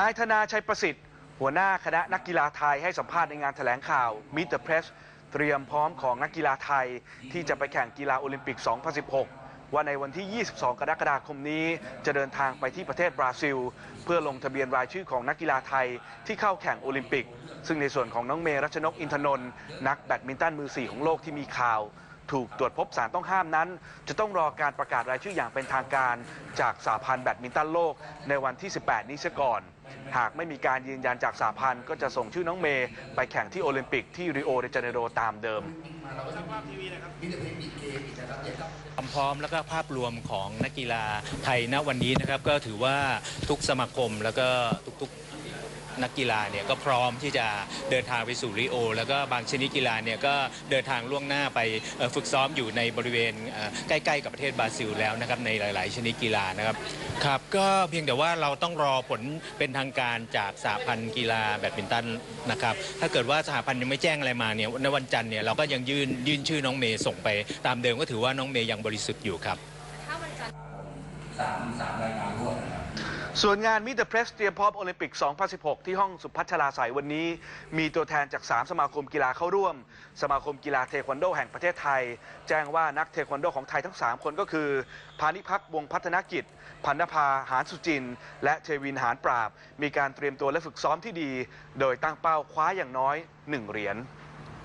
นายธนาชัยประสิทธิ์ หัวหน้าคณะนักกีฬาไทยให้สัมภาษณ์ในงานแถลงข่าว Meet the Press เตรียมพร้อมของนักกีฬาไทย ที่จะไปแข่งกีฬาโอลิมปิก 2016 ว่าในวันที่ 22 กรกฎาคมนี้จะเดินทางไปที่ประเทศบราซิล เพื่อลงทะเบียนรายชื่อของนักกีฬาไทยที่เข้าแข่งโอลิมปิก ซึ่งในส่วนของน้องเมรัชนกอินทนนท์นักแบดมินตันมือสี่ของโลกที่มีข่าว ถูกตรวจพบสารต้องห้ามนั้น จะต้องรอการประกาศรายชื่ออย่างเป็นทางการ จากสาพันธ์แบดมินตันโลกในวันที่ 18 นี้เสียก่อน หากไม่มีการยืนยันจากสาพันธ์ก็จะส่งชื่อน้องเมย์ไปแข่งที่โอลิมปิกที่ริโอเดจาเนโรตามเดิมความพร้อมแล้วก็ภาพรวมของนักกีฬาไทยณวันนี้นะครับ ก็ถือว่าทุกสมาคมแล้วก็ทุกๆ นักกีฬาเนี่ยก็พร้อมที่จะเดินทางไปสู่ริโอ แล้วก็บางชนิดกีฬาเนี่ยก็เดินทางล่วงหน้าไปเอ่อฝึกซ้อมอยู่ในบริเวณเอ่อใกล้ๆกับประเทศบราซิลแล้วนะครับในหลาย ๆ ชนิดกีฬานะครับครับก็เพียงแต่ว่าเราต้องรอผลเป็นทางการจากสหพันธ์กีฬาแบดมินตันนะครับถ้าเกิดว่าสหพันธ์ยังไม่แจ้งอะไรมาเนี่ยในวันจันทร์เนี่ยเราก็ยังยื่นยื่นชื่อน้องเมย์ส่งไป ตามเดิมก็ถือว่าน้องเมย์ยังบริสุทธิ์อยู่ครับส่วน ส่วนงาน Meet the Press เตรียมพร้อมโอลิมปิก 2016 ที่ห้องสุพัชลาใสยวันนี้ มีตัวแทนจาก 3 สมาคมกีฬาเข้าร่วม สมาคมกีฬาเทควันโดแห่งประเทศไทย แจ้งว่านักเทควันโดของไทยทั้ง 3 คนก็คือ พานิพักวงพัฒนกิจ พันนภาหานสุจิน และเทวินหานปราบ มีการเตรียมตัวและฝึกซ้อมที่ดี โดยตั้งเป้าคว้าอย่างน้อย 1 เหรียญ